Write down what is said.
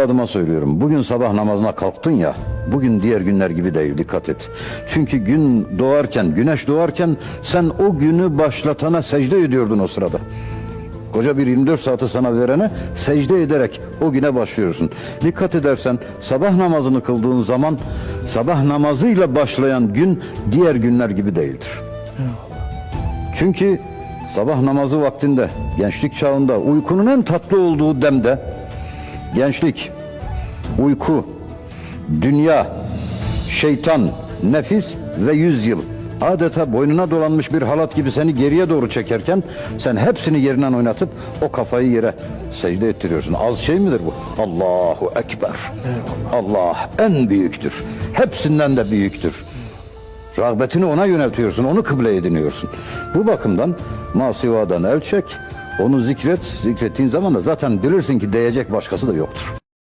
Adıma söylüyorum. Bugün sabah namazına kalktın ya. Bugün diğer günler gibi değil. Dikkat et. Çünkü gün doğarken, güneş doğarken sen o günü başlatana secde ediyordun o sırada. Koca bir 24 saati sana verene secde ederek o güne başlıyorsun. Dikkat edersen sabah namazını kıldığın zaman sabah namazıyla başlayan gün diğer günler gibi değildir. Çünkü sabah namazı vaktinde, gençlik çağında, uykunun en tatlı olduğu demde, gençlik, uyku, dünya, şeytan, nefis ve yüz yıl adeta boynuna dolanmış bir halat gibi seni geriye doğru çekerken sen hepsini yerinden oynatıp o kafayı yere secde ettiriyorsun. Az şey midir bu? Allahu Ekber. Allah en büyüktür. Hepsinden de büyüktür. Rağbetini ona yöneltiyorsun, onu kıble ediniyorsun. Bu bakımdan masivadan el çek, onu zikret, zikrettiğin zaman da zaten bilirsin ki değecek başkası da yoktur.